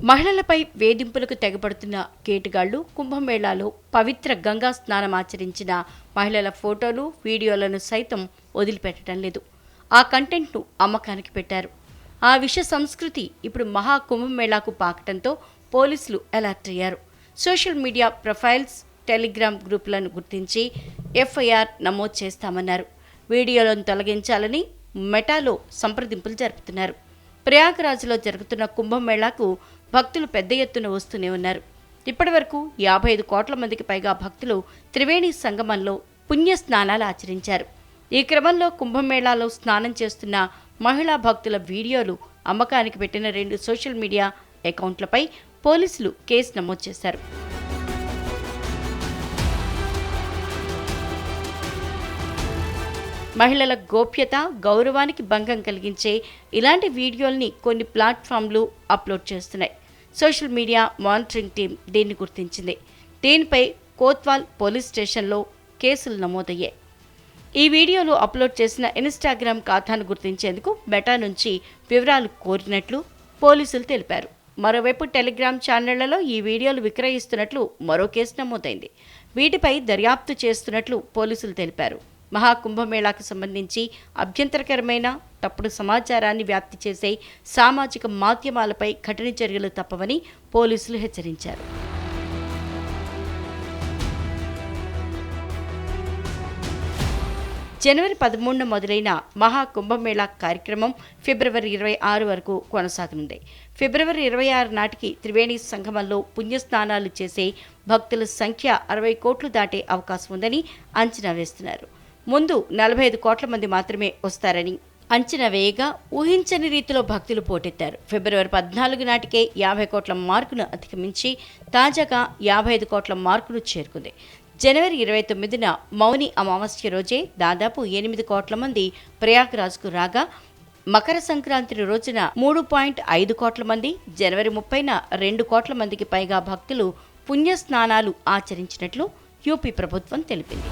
మహిళలపై వేధింపులకు తెగబడుతున్న కేటుగాళ్ళు కుంభమేళాలో పవిత్ర గంగా స్నానం ఆచరించిన మహిళల ఫోటోలు వీడియోలను సైతం వదిలిపెట్టడం లేదు. ఆ కంటెంట్ను అమ్మకానికి పెట్టారు. ఆ విష సంస్కృతి ఇప్పుడు మహా కుంభమేళాకు పాకటంతో పోలీసులు అలర్ట్ అయ్యారు. సోషల్ మీడియా ప్రొఫైల్స్ టెలిగ్రామ్ గ్రూపులను గుర్తించి ఎఫ్ఐఆర్ నమోదు చేస్తామన్నారు. వీడియోలను తొలగించాలని మెటాలో సంప్రదింపులు జరుపుతున్నారు. ప్రయాగరాజ్లో జరుగుతున్న కుంభమేళాకు భక్తులు పెద్ద ఎత్తున వస్తూనే ఉన్నారు. ఇప్పటివరకు యాభై ఐదు కోట్ల మందికి పైగా భక్తులు త్రివేణి సంగమంలో పుణ్య స్నానాలు ఆచరించారు. ఈ క్రమంలో కుంభమేళాలో స్నానం చేస్తున్న మహిళా భక్తుల వీడియోలు అమ్మకానికి పెట్టిన రెండు సోషల్ మీడియా అకౌంట్లపై పోలీసులు కేసు నమోదు చేశారు. మహిళల గోప్యత గౌరవానికి భంగం కలిగించే ఇలాంటి వీడియోల్ని కొన్ని ప్లాట్ఫామ్లు అప్లోడ్ చేస్తున్నాయి. సోషల్ మీడియా మానిటరింగ్ టీం దీన్ని గుర్తించింది. దీనిపై కోత్వాల్ పోలీస్ స్టేషన్లో కేసులు నమోదయ్యాయి. ఈ వీడియోలు అప్లోడ్ చేసిన ఇన్స్టాగ్రామ్ ఖాతాను గుర్తించేందుకు మెటా నుంచి వివరాలు కోరినట్లు పోలీసులు తెలిపారు. మరోవైపు టెలిగ్రామ్ ఛానళ్ళలో ఈ వీడియోలు విక్రయిస్తున్నట్లు మరో కేసు నమోదైంది. వీటిపై దర్యాప్తు చేస్తున్నట్లు పోలీసులు తెలిపారు. మహాకుంభమేళాకు సంబంధించి అభ్యంతరకరమైన తప్పుడు సమాచారాన్ని వ్యాప్తి చేసే సామాజిక మాధ్యమాలపై కఠిన చర్యలు తప్పవని పోలీసులు హెచ్చరించారు. జనవరి పదమూడున మొదలైన మహా కుంభమేళా కార్యక్రమం ఫిబ్రవరి ఇరవై ఆరు వరకు కొనసాగనుంది. ఫిబ్రవరి ఇరవై ఆరు నాటికి త్రివేణి సంగమంలో పుణ్యస్నానాలు చేసే భక్తుల సంఖ్య అరవై కోట్లు దాటే అవకాశం ఉందని అంచనా వేస్తున్నారు. ముందు నలభై ఐదు కోట్ల మంది మాత్రమే వస్తారని. అంచనా వేయగా ఊహించని రీతిలో భక్తులు పోటెత్తారు. ఫిబ్రవరి పద్నాలుగు నాటికే యాభై కోట్ల మార్కును అధిగమించి తాజాగా యాభై ఐదు కోట్ల మార్కును చేరుకుంది. జనవరి ఇరవై తొమ్మిదిన మౌని అమావాస్య రోజే దాదాపు ఎనిమిది కోట్ల మంది ప్రయాగ్రాజ్కు రాగా మకర సంక్రాంతి రోజున మూడు పాయింట్ ఐదు కోట్ల మంది జనవరి ముప్పైన రెండు కోట్ల మందికి పైగా భక్తులు పుణ్యస్నానాలు ఆచరించినట్లు యూపీ ప్రభుత్వం తెలిపింది.